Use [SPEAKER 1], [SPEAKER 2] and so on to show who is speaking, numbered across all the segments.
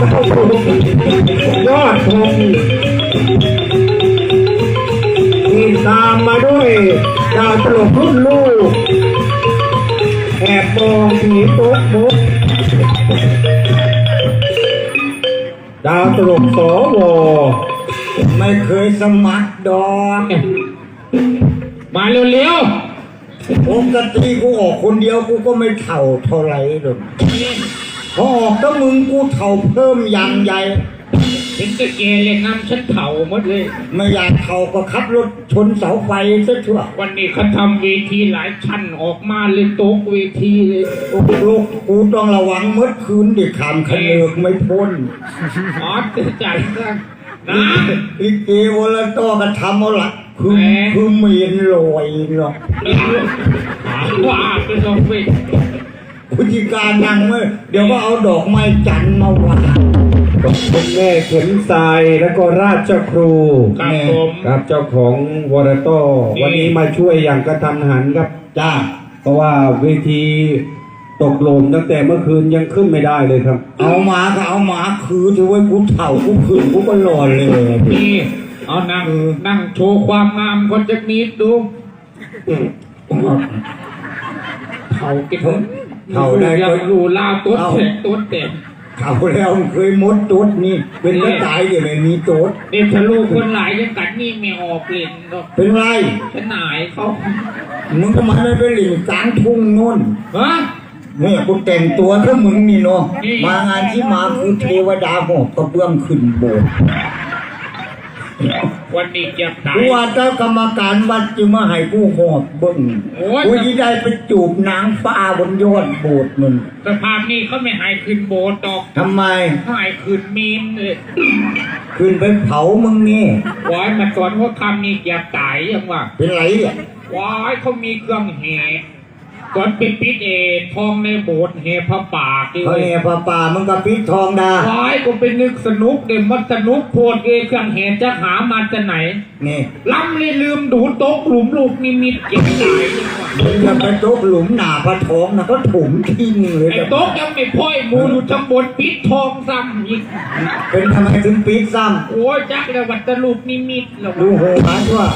[SPEAKER 1] ยอดธงมีตามมาด้วยดาวตลกรุ่นลูกแอบมองผีปุ๊กปุ๊กดาวตลกสว
[SPEAKER 2] ไม่เคยสมัครดอก
[SPEAKER 3] มาเร็วๆ
[SPEAKER 2] ปกติกูออกคนเดียวกูก็ไม่เท่าเท่าไหรหรอก พอออกก็มึงกูเท่าเพิ่มอยังใหญ่
[SPEAKER 3] ๆเป็นตะเกเล่นน้ำฉันเผาหมดเลย
[SPEAKER 2] ไม่อยากเท่าก็ขับรถชนเสาไฟซะทั่ว
[SPEAKER 3] วันนี้เขาทำเวทีหลายชั้นออกมาเลยตกเวทีเลย
[SPEAKER 2] โอ้โหกูต้องระวังเมื่อคืนดิขามขนเนือกไม่พ้น
[SPEAKER 3] อ๋อจะจัดซะน้
[SPEAKER 2] อีเกวลโตก็ทำเอาละคือ
[SPEAKER 3] แหม
[SPEAKER 2] คือเมนลอยเนาะำ
[SPEAKER 3] หาว่าไปลงเว ท
[SPEAKER 2] ผู้จัดการนั่งเมื่อเดี๋ยวก็เอาดอกไม้จันทร์มาวาง
[SPEAKER 1] คุณแม่เข็มทรายแล้วก็ราชครู
[SPEAKER 3] ครับผม
[SPEAKER 1] ครับเจ้าของวอร์โต้
[SPEAKER 3] นี่
[SPEAKER 1] วันนี้มาช่วยอย่างกระทันหันครับ
[SPEAKER 2] จ้า
[SPEAKER 1] เพราะว่าเวทีตกลมตั้งแต่เมื่อคืนยังขึ้นไม่ได้เลยครับ
[SPEAKER 2] เอาหมาก็เอาหมาคือถือไว้กูเถ่ากูขืนกูก็รอนเลย
[SPEAKER 3] นี่เอานั่งนั่งโชว์ความงามคนจะนิดดูเผากิน
[SPEAKER 2] เถ่าได้
[SPEAKER 3] ยั
[SPEAKER 2] ก็
[SPEAKER 3] งอยู่ลาวตัวเต็มตัวเต็ม
[SPEAKER 2] เถ่าแล้วเคยมดตุ๊ดนี่ เป็นกระต่ายอยู่ในมีตุ๊ด
[SPEAKER 3] เด็กทะลุคนหลายยังกัดนี่ไม่ออกเล่นหรอก
[SPEAKER 2] เป็นไร
[SPEAKER 3] ฉันหนายเขา
[SPEAKER 2] มึงก็มันไม่ไปหลิงกลางทุ่งนู่น
[SPEAKER 3] ฮะ
[SPEAKER 2] เนี่ยกูแต่งตัวถ้ามึงนี่เนาะ
[SPEAKER 3] นี่
[SPEAKER 2] มางานที่มาคือเทวดาหอบกระเบื้องขึ้นโบสถ์
[SPEAKER 3] วันนี้เจ็บตาย
[SPEAKER 2] กูว่าเจ้ากรรมการวัดจึงมาให้กูหอบเบิ้ง
[SPEAKER 3] โอ้ย
[SPEAKER 2] กูจะได้ไปจูบนางฟ้าบนยอดโบสถ์มึง
[SPEAKER 3] สภาพนี้เขาไม่ใหายคืนโบสถ์ดอก
[SPEAKER 2] ทำไม
[SPEAKER 3] เขาใหายคืนมีนเลย
[SPEAKER 2] ขึ้นไปเผามึงนี่
[SPEAKER 3] วายมาสอนว่าคำนี้เจ็บตายยังว่า
[SPEAKER 2] เป็นไรอะ
[SPEAKER 3] วายเขามีเครื่องแห่ ก่อนปิดปิดเอทองในโบสถ์แห่พระป่าดิ
[SPEAKER 2] เขา
[SPEAKER 3] เว้ย
[SPEAKER 2] แห่ป่าป่ามึงกับปิดทองดาวา
[SPEAKER 3] ยก็ไปนึกสนุกเด่มมันสนุกโพดเอเครื่องแห่จะหามาจากไหน
[SPEAKER 2] นี่
[SPEAKER 3] ล้ำเลยลืมดูโต๊ะหลุมลูกนิมิตเจ็บตายยังว่า
[SPEAKER 2] มึงจะไปโต๊ะหลุมหนาพระทองนะก็ถมทิ้งเลย
[SPEAKER 3] ไอ้โต๊ะยังไม่พ่อยหมูอยู่ทั้งบนปิดทองซ้ำอีก
[SPEAKER 2] เป็นทำไมถึงปิดซ้
[SPEAKER 3] โอ้ยจักแล้ววัดตะลูกนิมิตแล้วำ
[SPEAKER 2] ดูโหหานว่า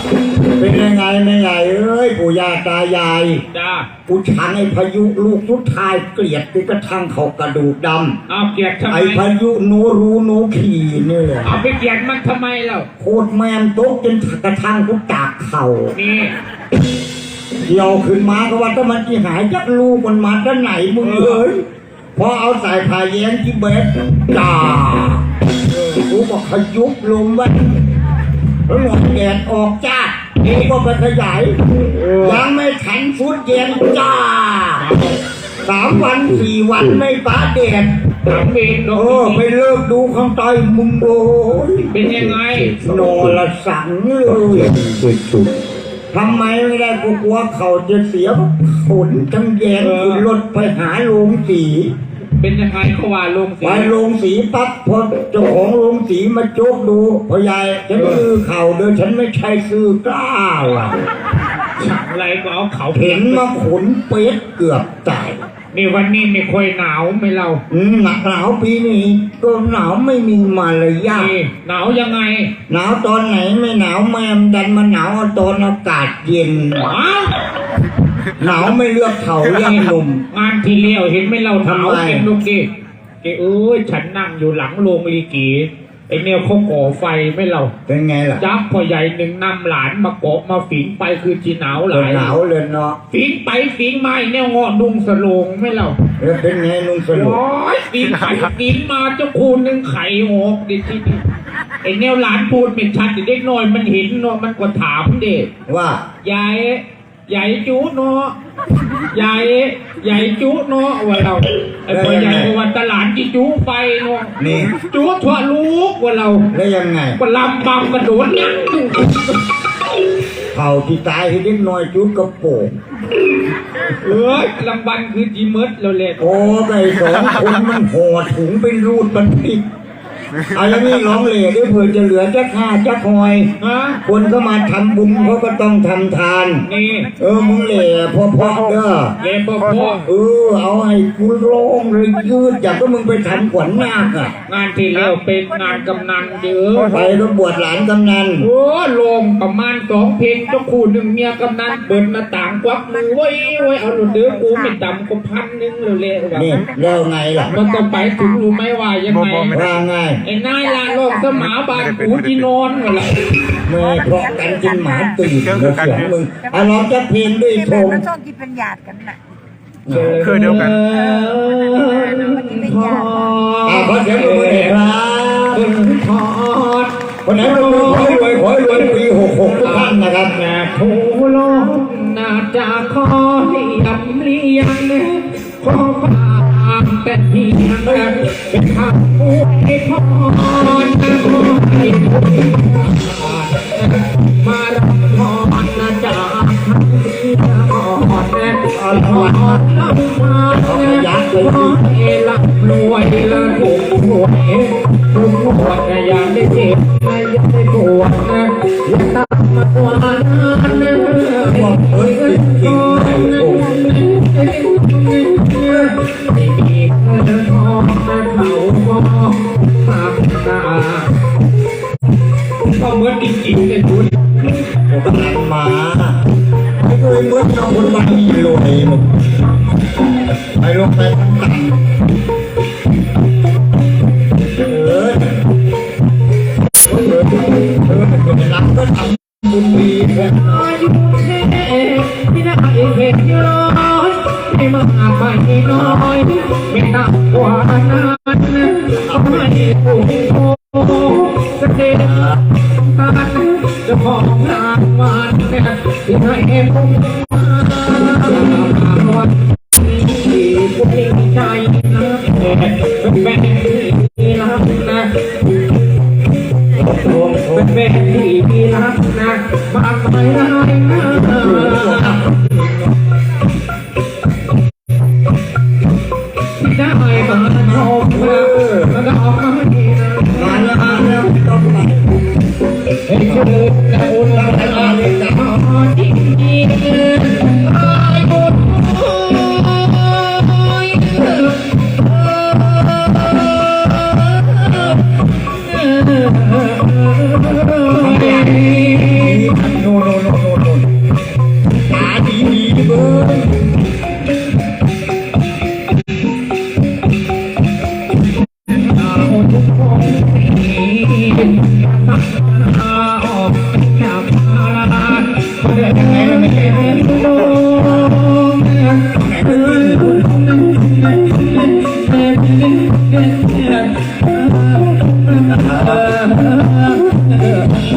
[SPEAKER 2] เป็นยังไงไม่ใหญ่เอ้ยปู่ย่าตายาย
[SPEAKER 3] จ้า
[SPEAKER 2] กูชังไอ้พายุลูกทุกทายเกลียดไปกระทั่งเขากระดูกด
[SPEAKER 3] เอาเกลียดทำำไม
[SPEAKER 2] ไอ้พายุโนรูโนขี่นี่แหละ
[SPEAKER 3] เอาไปเกลียดมันทำไมแล้ว
[SPEAKER 2] โคตรแมนโต๊ะจนกระทั่งกูตากเข่า
[SPEAKER 3] นี่
[SPEAKER 2] เดี่ยวขึ้นมาก็ว่าถ้ามันที่หายจักลูกมันมาด้านไหนมึงเอ้ยพอเอาสายพายแย้งที่เบสจ่าเออกูบอกขยุบลมไว้แล้วหลอดแดดออกจ้ากูก็ไปขยายยังไม่ทันฟุตเย็นจ้าสามวันสี่วันไม่ป้าแดด
[SPEAKER 3] ถามเองด
[SPEAKER 2] เอ
[SPEAKER 3] อก
[SPEAKER 2] อไปเลิกดูข้างใต้มึงโอ้ย
[SPEAKER 3] เป็นยังไง
[SPEAKER 2] นอนละสังเลย ทำไมไม่ได้กูกลัวเขาจะเสียขนทั้งแยงขึ้นรถไปหาโรงสี
[SPEAKER 3] เป็นยังไงเขาว่าลง
[SPEAKER 2] ไป
[SPEAKER 3] เสีย
[SPEAKER 2] โรงสีปั๊บพอเจ้าของโรงสีมาโจกดูพ่อใหญ่ฉันซื้อเข่าเดินฉันไม่ใช่ซื้อกล้าว่ะ
[SPEAKER 3] อะไรก็เอาเขา
[SPEAKER 2] เห็นมาขนเป็ดเกือบตาย
[SPEAKER 3] นี่วันนี้ไม่ค่อยหนาวไม่เรา
[SPEAKER 2] อืมหนักหนาวปีนี้ก็หนาวไม่มีมารยาท
[SPEAKER 3] นี่หนาวยังไง
[SPEAKER 2] หนาวตอนไหนไม่หนาวแม่มดันมาหนาวเอาตอนอากาศเย็น
[SPEAKER 3] อ้าว
[SPEAKER 2] หนาวไม่เลือกเขาเลือกหนุ่ม
[SPEAKER 3] งานที่เลี้ยวเห็นไหม่เราหนาว
[SPEAKER 2] ทำไม
[SPEAKER 3] เห็นลูกดิแกเอ้ยฉันนั่งอยู่หลังโรงลีกี ไอเนี่ยเขาก่อไฟไม่เรา
[SPEAKER 2] เป็นไงล่ะ
[SPEAKER 3] จับพ่อใหญ่หนึ่งนำหลานมาเกาะมาฝิงไปคือจีหนาวหลาย
[SPEAKER 2] หนาวเลยเนาะ
[SPEAKER 3] ฝิงไปฝิงมาไอ้เนี่ยงอดุงสโลงไม่เรา
[SPEAKER 2] แล้วเป็นไงลุงสนุก
[SPEAKER 3] โอ้ยฝิงไปฝิงมาเจ้าคูนึงไข่ออกดิที่นี่ไอเนี่ยหลานพูดเป็นชัดเด็กน้อยมันเห็นเนาะมันก็ถามเด็ก
[SPEAKER 2] ว่า
[SPEAKER 3] ใหญ่ใหญ่จุเนาะ ใหญ่ใหญ่จุเนาะว่าเราไอ้พ่อใหญ่ก็ว่าตลาดจีจุไปเนาะ
[SPEAKER 2] นี่
[SPEAKER 3] จุทั่วลูกว่าเรา
[SPEAKER 2] แล้วยังไง
[SPEAKER 3] ก็ลำบำกระโดดยัก
[SPEAKER 2] เขาที่ตายให้เล็กน้อยจุดกระโปรง
[SPEAKER 3] เอ้ยลำบันคือจีเมิดเราเลย
[SPEAKER 2] โอ้ไก่สองคนมันห่อถุงเป็นรูดบันทิก เอาอย่างนี้ร้องเหล่ด้วยเผื่อจะเหลือจักห้าจักหอย
[SPEAKER 3] ฮะ
[SPEAKER 2] คนก็มาทำบุญเขาก็ต้องทำทาน
[SPEAKER 3] นี่
[SPEAKER 2] เออมึงเหล่พอๆเด้อ
[SPEAKER 3] เย่พ่อพ่อ
[SPEAKER 2] เออเอาให้กูโล่งเลยยืดอยากก็มึงไปทำขวัญนาคอะ
[SPEAKER 3] งานที่แล้วเป็นงานกำนันเยอะ
[SPEAKER 2] ไปก็บวชหลานกำนัน
[SPEAKER 3] โอ้ลงประมาณสองเพลงเจ้าคู่หนึ่งเมียกำนันเปิดหน้าต่างควักมือไว้ไว้เอาหลุดเดือกูไม่ต่ำกว่าพันหนึงเร็วๆแบบ
[SPEAKER 2] นี่แล้วไงล่ะ
[SPEAKER 3] มันก็ไปถึงรู้ไหมว่ายังไง
[SPEAKER 2] ว่าไง
[SPEAKER 3] ไอ้นายลาโลกสมาบานกูที่นอนเหรอ
[SPEAKER 2] แม่เพราะกันจนหมาตื่นเลยเสียงมึงอะร้องจักเพลงด้วยธง
[SPEAKER 4] มันช่วงที่เป็นญาติกันน่ะ
[SPEAKER 5] คือเดียวกัน
[SPEAKER 2] อะขอเสียงปรบมือหน่อยครับ
[SPEAKER 3] ทอด
[SPEAKER 2] คนไหนปรบมือขอรวยขอรวยปีหกหกทุกท่านนะครับ
[SPEAKER 3] แม่โทโลน่าจะคอยดำเลียงขอความ แต่เพียงเป็นคำอวยพรนะขอให้มารับพรนะจากท่านที่อ่อแออ่อนอ่อนมาขอให้ร่ำรวยและถูกหวยทุกหวดอย่าได้เจ็บอย่าได้ปวดอย่าตามมาตัวนั้นะ
[SPEAKER 2] บอกเอ้ย
[SPEAKER 3] เค
[SPEAKER 2] ยเมื่อเราคนมามีรวยมึงไปลงไปตั้งเออเออเออคนรักก็ทำบุญดีนะ
[SPEAKER 3] อายุแค่ที่ได้เห็นย้อยไม่มากไม่น้อยไม่ต่ำกว่านั้นเอาให้ผู้โตเสด็จการเจ้าของรางวัลที่ให้ผมมาวันนี้ผู้ดีใจนะเป็นแม่ที่รักนะเป็นแม่ที่รักนะมากมายนะที่ได้มาชมนะ เโ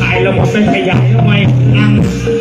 [SPEAKER 3] ถ่ายระบบเป็นขยายทำไม
[SPEAKER 2] นั่งนั่ง